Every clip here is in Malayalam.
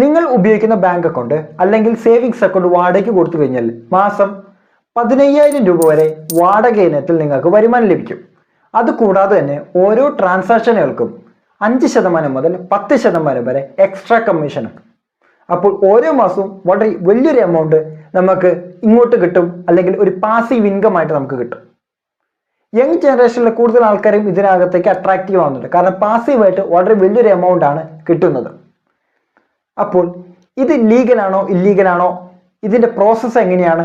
നിങ്ങൾ ഉപയോഗിക്കുന്ന ബാങ്ക് അക്കൗണ്ട് അല്ലെങ്കിൽ സേവിങ്സ് അക്കൗണ്ട് വാടകയ്ക്ക് കൊടുത്തു കഴിഞ്ഞാൽ മാസം പതിനയ്യായിരം രൂപ വരെ വാടക ഇനത്തിൽ നിങ്ങൾക്ക് വരുമാനം ലഭിക്കും. അതുകൂടാതെ തന്നെ ഓരോ ട്രാൻസാക്ഷനുകൾക്കും അഞ്ച് ശതമാനം മുതൽ പത്ത് ശതമാനം വരെ എക്സ്ട്രാ കമ്മീഷനും. അപ്പോൾ ഓരോ മാസവും വളരെ വലിയൊരു എമൗണ്ട് നമുക്ക് ഇങ്ങോട്ട് കിട്ടും അല്ലെങ്കിൽ ഒരു പാസീവ് ഇൻകം ആയിട്ട് നമുക്ക് കിട്ടും. യങ് ജനറേഷനിലെ കൂടുതൽ ആൾക്കാരും ഇതിനകത്തേക്ക് അട്രാക്റ്റീവ് ആവുന്നുണ്ട്. കാരണം പാസീവായിട്ട് വളരെ വലിയൊരു എമൗണ്ട് ആണ് കിട്ടുന്നത്. അപ്പോൾ ഇത് ലീഗലാണോ ഇല്ലീഗലാണോ ഇതിന്റെ പ്രോസസ്സ് എങ്ങനെയാണ്?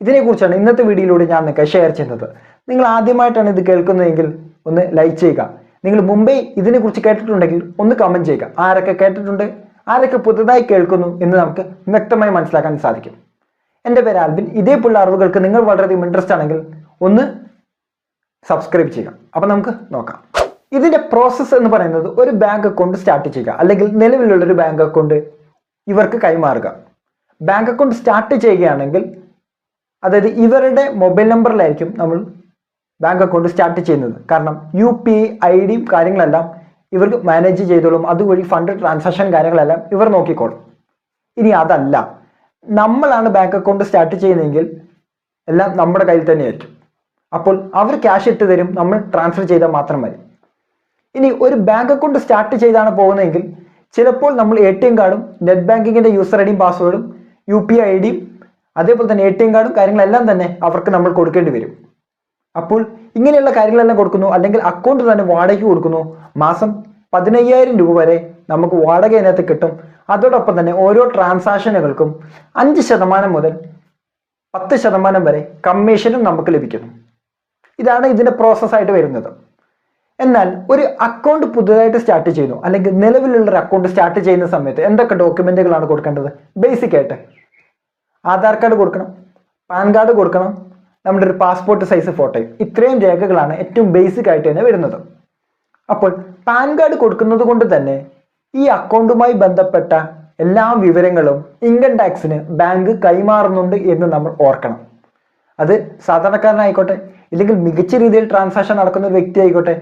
ഇതിനെക്കുറിച്ചാണ് ഇന്നത്തെ വീഡിയോയിലൂടെ ഞാൻ നിങ്ങൾക്ക് ഷെയർ ചെയ്യുന്നത്. നിങ്ങൾ ആദ്യമായിട്ടാണ് ഇത് കേൾക്കുന്നതെങ്കിൽ ഒന്ന് ലൈക്ക് ചെയ്യുക. നിങ്ങൾ മുംബൈ ഇതിനെക്കുറിച്ച് കേട്ടിട്ടുണ്ടെങ്കിൽ ഒന്ന് കമന്റ് ചെയ്യുക. ആരൊക്കെ കേട്ടിട്ടുണ്ട്? ആരൊക്കെ പുതുതായി കേൾക്കുന്നു എന്ന് നമുക്ക് വ്യക്തമായി മനസ്സിലാക്കാൻ സാധിക്കും. എന്റെ പേര് ആൽബിൻ. ഇതേപോലുള്ള അറിവുകൾക്ക് നിങ്ങൾ വളരെയധികം ഇൻട്രസ്റ്റ് ആണെങ്കിൽ ഒന്ന് സബ്സ്ക്രൈബ് ചെയ്യുക. അപ്പം നമുക്ക് നോക്കാം. ഇതിന്റെ പ്രോസസ്സ് എന്ന് പറയുന്നത് ഒരു ബാങ്ക് അക്കൗണ്ട് സ്റ്റാർട്ട് ചെയ്യുക. അല്ലെങ്കിൽ നിലവിലുള്ള ഒരു ബാങ്ക് അക്കൗണ്ട് ഇവർക്ക് കൈമാറുക. ബാങ്ക് അക്കൗണ്ട് സ്റ്റാർട്ട് ചെയ്യുകയാണെങ്കിൽ അതായത് ഇവരുടെ മൊബൈൽ നമ്പറിലായിരിക്കും നമ്മൾ ബാങ്ക് അക്കൗണ്ട് സ്റ്റാർട്ട് ചെയ്യുന്നത്. കാരണം യു പി ഐ ഡിയും കാര്യങ്ങളെല്ലാം ഇവർക്ക് മാനേജ് ചെയ്തോളും. അതുവഴി ഫണ്ട് ട്രാൻസാക്ഷൻ കാര്യങ്ങളെല്ലാം ഇവർ നോക്കിക്കോളും. ഇനി അതല്ല. നമ്മളാണ് ബാങ്ക് അക്കൗണ്ട് സ്റ്റാർട്ട് ചെയ്യുന്നതെങ്കിൽ എല്ലാം നമ്മുടെ കയ്യിൽ തന്നെയായിരിക്കും. അപ്പോൾ അവർ ക്യാഷ് ഇട്ട് തരും. നമ്മൾ ട്രാൻസ്ഫർ ചെയ്താൽ മാത്രം മതി. ഇനി ഒരു ബാങ്ക് അക്കൗണ്ട് സ്റ്റാർട്ട് ചെയ്താണ് പോകുന്നതെങ്കിൽ ചിലപ്പോൾ നമ്മൾ എ ടി എം കാർഡും നെറ്റ് ബാങ്കിങ്ങിന്റെ യൂസർ ഐ ഡിയും പാസ്വേഡും യു പി ഐ ഡിയും അതേപോലെ തന്നെ എ ടി എം കാർഡും കാര്യങ്ങളെല്ലാം തന്നെ അവർക്ക് നമ്മൾ കൊടുക്കേണ്ടി വരും. അപ്പോൾ ഇങ്ങനെയുള്ള കാര്യങ്ങളെല്ലാം കൊടുക്കുന്നു. അല്ലെങ്കിൽ അക്കൗണ്ട് തന്നെ വാടകയ്ക്ക് കൊടുക്കുന്നു. മാസം പതിനയ്യായിരം രൂപ വരെ നമുക്ക് വാടക ഇതിനകത്ത് കിട്ടും. അതോടൊപ്പം തന്നെ ഓരോ ട്രാൻസാക്ഷനുകൾക്കും അഞ്ച് ശതമാനം മുതൽ പത്ത് ശതമാനം വരെ കമ്മീഷനും നമുക്ക് ലഭിക്കുന്നു. ഇതാണ് ഇതിന്റെ പ്രോസസ്സായിട്ട് വരുന്നത്. എന്നാൽ ഒരു അക്കൗണ്ട് പുതുതായിട്ട് സ്റ്റാർട്ട് ചെയ്യുന്നു അല്ലെങ്കിൽ നിലവിലുള്ള ഒരു അക്കൗണ്ട് സ്റ്റാർട്ട് ചെയ്യുന്ന സമയത്ത് എന്തൊക്കെ ഡോക്യുമെന്റുകളാണ് കൊടുക്കേണ്ടത്? ബേസിക് ആയിട്ട് ആധാർ കാർഡ് കൊടുക്കണം പാൻ കാർഡ് കൊടുക്കണം നമ്മുടെ ഒരു പാസ്പോർട്ട് സൈസ് ഫോട്ടോയും ഇത്രയും രേഖകളാണ് ഏറ്റവും ബേസിക് ആയിട്ട് തന്നെ വരുന്നത്. അപ്പോൾ പാൻ കാർഡ് കൊടുക്കുന്നത് കൊണ്ട് തന്നെ ഈ അക്കൗണ്ടുമായി ബന്ധപ്പെട്ട എല്ലാ വിവരങ്ങളും ഇൻകം ടാക്സിന് ബാങ്ക് കൈമാറുന്നുണ്ട് എന്ന് നമ്മൾ ഓർക്കണം. അത് സാധാരണക്കാരനായിക്കോട്ടെ ഇല്ലെങ്കിൽ മികച്ച രീതിയിൽ ട്രാൻസാക്ഷൻ നടക്കുന്ന ഒരു വ്യക്തി ആയിക്കോട്ടെ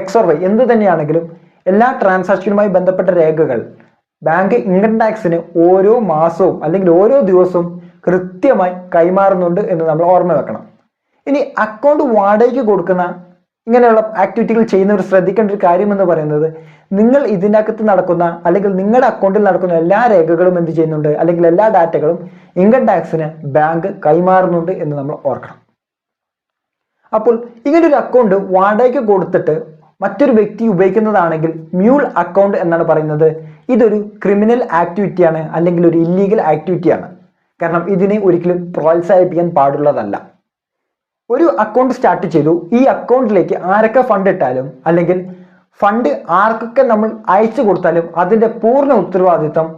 എക്സോർ വൈ എന്ത് തന്നെയാണെങ്കിലും എല്ലാ ട്രാൻസാക്ഷനുമായി ബന്ധപ്പെട്ട രേഖകൾ ബാങ്ക് ഇൻകം ടാക്സിന് ഓരോ മാസവും അല്ലെങ്കിൽ ഓരോ ദിവസവും കൃത്യമായി കൈമാറുന്നുണ്ട് എന്ന് നമ്മൾ ഓർമ്മ വെക്കണം. ഇനി അക്കൗണ്ട് വാടകയ്ക്ക് കൊടുക്കുന്ന ഇങ്ങനെയുള്ള ആക്ടിവിറ്റികൾ ചെയ്യുന്നവർ ശ്രദ്ധിക്കേണ്ട ഒരു കാര്യം എന്ന് പറയുന്നത് നിങ്ങൾ ഇതിനകത്ത് നടക്കുന്ന അല്ലെങ്കിൽ നിങ്ങളുടെ അക്കൗണ്ടിൽ നടക്കുന്ന എല്ലാ രേഖകളും എന്ത് ചെയ്യുന്നുണ്ട്? അല്ലെങ്കിൽ എല്ലാ ഡാറ്റകളും ഇൻകം ടാക്സിന് ബാങ്ക് കൈമാറുന്നുണ്ട് എന്ന് നമ്മൾ ഓർക്കണം. അപ്പോൾ ഇങ്ങനൊരു അക്കൗണ്ട് വാടകയ്ക്ക് കൊടുത്തിട്ട് മറ്റൊരു വ്യക്തി ഉപയോഗിക്കുന്നതാണെങ്കിൽ മ്യൂൾ അക്കൗണ്ട് എന്നാണ് പറയുന്നത്. ഇതൊരു ക്രിമിനൽ ആക്ടിവിറ്റിയാണ് അല്ലെങ്കിൽ ഒരു ഇല്ലീഗൽ ആക്ടിവിറ്റിയാണ് കാരണം ഇതിനെ ഒരിക്കലും പ്രോത്സാഹിപ്പിക്കാൻ പാടുള്ളതല്ല. ഒരു അക്കൗണ്ട് സ്റ്റാർട്ട് ചെയ്തു. ഈ അക്കൗണ്ടിലേക്ക് ആരൊക്കെ ഫണ്ട് ഇട്ടാലും അല്ലെങ്കിൽ ഫണ്ട് ആർക്കൊക്കെ നമ്മൾ അയച്ചു കൊടുത്താലും അതിന്റെ പൂർണ ഉത്തരവാദിത്വം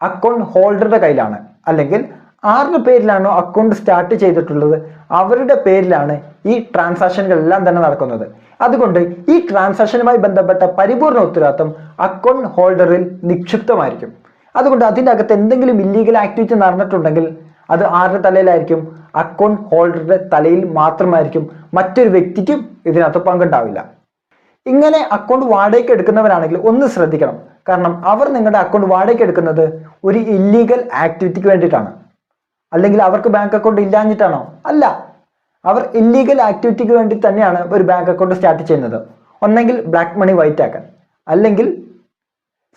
അക്കൗണ്ട് ഹോൾഡറുടെ കയ്യിലാണ്. അല്ലെങ്കിൽ ആരുടെ പേരിലാണോ അക്കൗണ്ട് സ്റ്റാർട്ട് ചെയ്തിട്ടുള്ളത്? അവരുടെ പേരിലാണ് ഈ ട്രാൻസാക്ഷനുകളെല്ലാം തന്നെ നടക്കുന്നത്. അതുകൊണ്ട് ഈ ട്രാൻസാക്ഷനുമായി ബന്ധപ്പെട്ട പരിപൂർണ ഉത്തരവാദിത്വം അക്കൗണ്ട് ഹോൾഡറിൽ നിക്ഷിപ്തമായിരിക്കും. അതുകൊണ്ട് അതിന്റെ അകത്ത് എന്തെങ്കിലും ഇല്ലീഗൽ ആക്ടിവിറ്റി നടന്നിട്ടുണ്ടെങ്കിൽ അത് ആരുടെ തലയിലായിരിക്കും? അക്കൗണ്ട് ഹോൾഡറുടെ തലയിൽ മാത്രമായിരിക്കും. മറ്റൊരു വ്യക്തിക്കും ഇതിനകത്ത് പങ്കുണ്ടാവില്ല. ഇങ്ങനെ അക്കൗണ്ട് വാടകയ്ക്ക് എടുക്കുന്നവരാണെങ്കിൽ ഒന്ന് ശ്രദ്ധിക്കണം. കാരണം അവർ നിങ്ങളുടെ അക്കൗണ്ട് വാടകയ്ക്ക് എടുക്കുന്നത് ഒരു ഇല്ലീഗൽ ആക്ടിവിറ്റിക്ക് വേണ്ടിയിട്ടാണ്. അല്ലെങ്കിൽ അവർക്ക് ബാങ്ക് അക്കൗണ്ട് ഇല്ലാഞ്ഞിട്ടാണോ? അല്ല. അവർ ഇല്ലീഗൽ ആക്ടിവിറ്റിക്ക് വേണ്ടി തന്നെയാണ് ഒരു ബാങ്ക് അക്കൗണ്ട് സ്റ്റാർട്ട് ചെയ്യുന്നത്. ഒന്നെങ്കിൽ ബ്ലാക്ക് മണി വൈറ്റ് ആക്കാൻ അല്ലെങ്കിൽ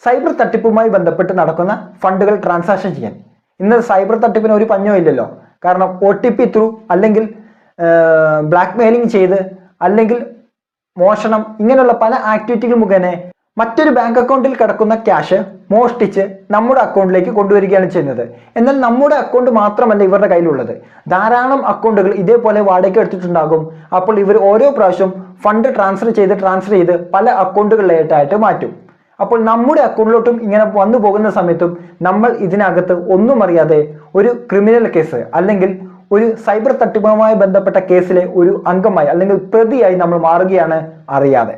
സൈബർ തട്ടിപ്പുമായി ബന്ധപ്പെട്ട് നടക്കുന്ന ഫണ്ടുകൾ ട്രാൻസാക്ഷൻ ചെയ്യാൻ. ഇന്ന് സൈബർ തട്ടിപ്പിന് ഒരു പഞ്ഞോ ഇല്ലല്ലോ. കാരണം ഒ ടി പി ത്രൂ അല്ലെങ്കിൽ ബ്ലാക്ക് മെയിലിംഗ് ചെയ്ത് അല്ലെങ്കിൽ മോഷണം ഇങ്ങനെയുള്ള പല ആക്ടിവിറ്റികൾ മുഖേന മറ്റൊരു ബാങ്ക് അക്കൗണ്ടിൽ കിടക്കുന്ന ക്യാഷ് മോഷ്ടിച്ച് നമ്മുടെ അക്കൗണ്ടിലേക്ക് കൊണ്ടുവരികയാണ് ചെയ്യുന്നത്. എന്നാൽ നമ്മുടെ അക്കൗണ്ട് മാത്രമല്ല ഇവരുടെ കയ്യിലുള്ളത്. ധാരാളം അക്കൗണ്ടുകൾ ഇതേപോലെ വാടകയ്ക്ക് എടുത്തിട്ടുണ്ടാകും. അപ്പോൾ ഇവർ ഓരോ പ്രാവശ്യം ഫണ്ട് ട്രാൻസ്ഫർ ചെയ്ത് ട്രാൻസ്ഫർ ചെയ്ത് പല അക്കൗണ്ടുകളിലായിട്ടായിട്ട് മാറ്റും. അപ്പോൾ നമ്മുടെ അക്കൗണ്ടിലോട്ടും ഇങ്ങനെ വന്നു പോകുന്ന സമയത്തും നമ്മൾ ഇതിനകത്ത് ഒന്നും അറിയാതെ ഒരു ക്രിമിനൽ കേസ് അല്ലെങ്കിൽ ഒരു സൈബർ തട്ടിപ്പുമായി ബന്ധപ്പെട്ട കേസിലെ ഒരു അംഗമായി അല്ലെങ്കിൽ പ്രതിയായി നമ്മൾ മാറുകയാണ് അറിയാതെ.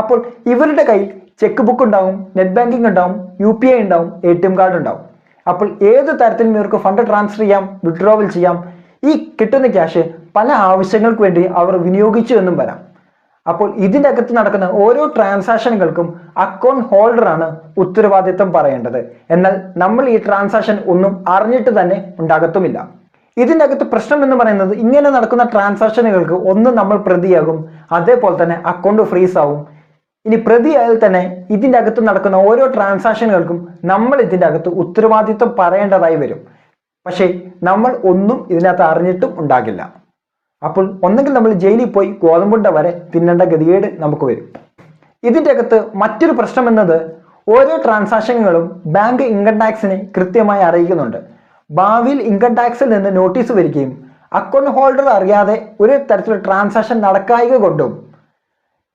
അപ്പോൾ ഇവരുടെ കയ്യിൽ ചെക്ക് ബുക്ക് ഉണ്ടാവും നെറ്റ് ബാങ്കിങ് ഉണ്ടാവും യു പി ഐ ഉണ്ടാവും എ ടി എം കാർഡ് ഉണ്ടാവും. അപ്പോൾ ഏത് തരത്തിലും ഇവർക്ക് ഫണ്ട് ട്രാൻസ്ഫർ ചെയ്യാം വിഡ്രോവൽ ചെയ്യാം ഈ കിട്ടുന്ന ക്യാഷ് പല ആവശ്യങ്ങൾക്ക് വേണ്ടി അവർ വിനിയോഗിച്ചു എന്നും വരാം. അപ്പോൾ ഇതിന്റെ അകത്ത് നടക്കുന്ന ഓരോ ട്രാൻസാക്ഷനുകൾക്കും അക്കൗണ്ട് ഹോൾഡറാണ് ഉത്തരവാദിത്വം പറയേണ്ടത്. എന്നാൽ നമ്മൾ ഈ ട്രാൻസാക്ഷൻ ഒന്നും അറിഞ്ഞിട്ട് തന്നെ ഉണ്ടാകത്തുമില്ല. ഇതിന്റെ അകത്ത് പ്രശ്നം എന്ന് പറയുന്നത് ഇങ്ങനെ നടക്കുന്ന ട്രാൻസാക്ഷനുകൾക്ക് ഒന്ന് നമ്മൾ പ്രതിയാകും അതേപോലെ തന്നെ അക്കൗണ്ട് ഫ്രീസ് ആവും ഇനി പ്രതിയായാൽ തന്നെ ഇതിന്റെ അകത്ത് നടക്കുന്ന ഓരോ ട്രാൻസാക്ഷനുകൾക്കും നമ്മൾ ഇതിന്റെ അകത്ത് ഉത്തരവാദിത്വം പറയേണ്ടതായി വരും. പക്ഷേ നമ്മൾ ഒന്നും ഇതിനകത്ത് അറിഞ്ഞിട്ടും ഉണ്ടാകില്ല. അപ്പോൾ ഒന്നെങ്കിൽ നമ്മൾ ജയിലിൽ പോയി ഗോതമ്പുണ്ട വരെ തിന്നേണ്ട ഗതികേട് നമുക്ക് വരും. ഇതിന്റെ അകത്ത് മറ്റൊരു പ്രശ്നം എന്നത് ഓരോ ട്രാൻസാക്ഷനുകളും ബാങ്ക് ഇൻകം ടാക്സിനെ കൃത്യമായി അറിയിക്കുന്നുണ്ട്. ഭാവിയിൽ ഇൻകം ടാക്സിൽ നിന്ന് നോട്ടീസ് വരികയും അക്കൗണ്ട് ഹോൾഡർ അറിയാതെ ഒരു തരത്തിലുള്ള ട്രാൻസാക്ഷൻ നടക്കായിക കൊണ്ടും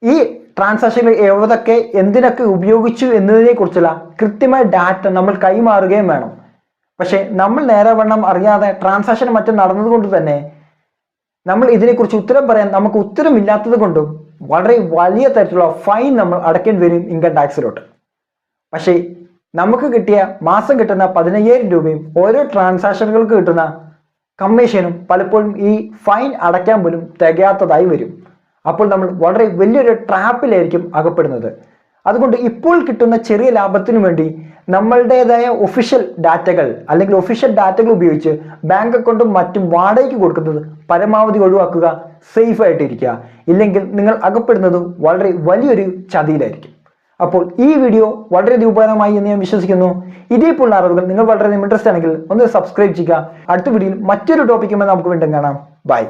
ഈ ട്രാൻസാക്ഷനുകൾ ഏതൊക്കെ എന്തിനൊക്കെ ഉപയോഗിച്ചു എന്നതിനെ കുറിച്ചുള്ള കൃത്യമായ ഡാറ്റ നമ്മൾ കൈമാറുകയും വേണം. പക്ഷേ നമ്മൾ നേരെ വണ്ണം അറിയാതെ ട്രാൻസാക്ഷൻ മറ്റും നടന്നതുകൊണ്ട് തന്നെ നമ്മൾ ഇതിനെക്കുറിച്ച് ഉത്തരം പറയാൻ നമുക്ക് ഉത്തരമില്ലാത്തത് കൊണ്ടും വളരെ വലിയ തരത്തിലുള്ള ഫൈൻ നമ്മൾ അടയ്ക്കേണ്ടി വരും ഇൻകം ടാക്സിലോട്ട് പക്ഷേ നമുക്ക് കിട്ടിയ മാസം കിട്ടുന്ന പതിനയ്യായിരം രൂപയും ഓരോ ട്രാൻസാക്ഷനുകൾക്ക് കിട്ടുന്ന കമ്മീഷനും പലപ്പോഴും ഈ ഫൈൻ അടയ്ക്കാൻ പോലും തികയാത്തതായി വരും. അപ്പോൾ നമ്മൾ വളരെ വലിയൊരു ട്രാപ്പിലായിരിക്കും അകപ്പെടുന്നത്. അതുകൊണ്ട് ഇപ്പോൾ കിട്ടുന്ന ചെറിയ ലാഭത്തിനു വേണ്ടി നമ്മളുടേതായ ഒഫീഷ്യൽ ഡാറ്റകൾ അല്ലെങ്കിൽ ഒഫീഷ്യൽ ഡാറ്റകൾ ഉപയോഗിച്ച് ബാങ്ക് അക്കൗണ്ടും മറ്റും വാടകയ്ക്ക് കൊടുക്കുന്നത് പരമാവധി ഒഴിവാക്കുക സേഫ് ആയിട്ടിരിക്കുക. ഇല്ലെങ്കിൽ നിങ്ങൾ അകപ്പെടുന്നത് വളരെ വലിയൊരു ചതിയിലായിരിക്കും. അപ്പോൾ ഈ വീഡിയോ വളരെയധികം ഉപകാരമായി എന്ന് ഞാൻ വിശ്വസിക്കുന്നു. ഇതേപോലുള്ള അറിവുകൾ നിങ്ങൾ വളരെയധികം ഇൻട്രസ്റ്റ് ആണെങ്കിൽ ഒന്ന് സബ്സ്ക്രൈബ് ചെയ്യുക. അടുത്ത വീഡിയോയിൽ മറ്റൊരു ടോപ്പിക്കുമ്പോൾ നമുക്ക് വീണ്ടും കാണാം. ബൈ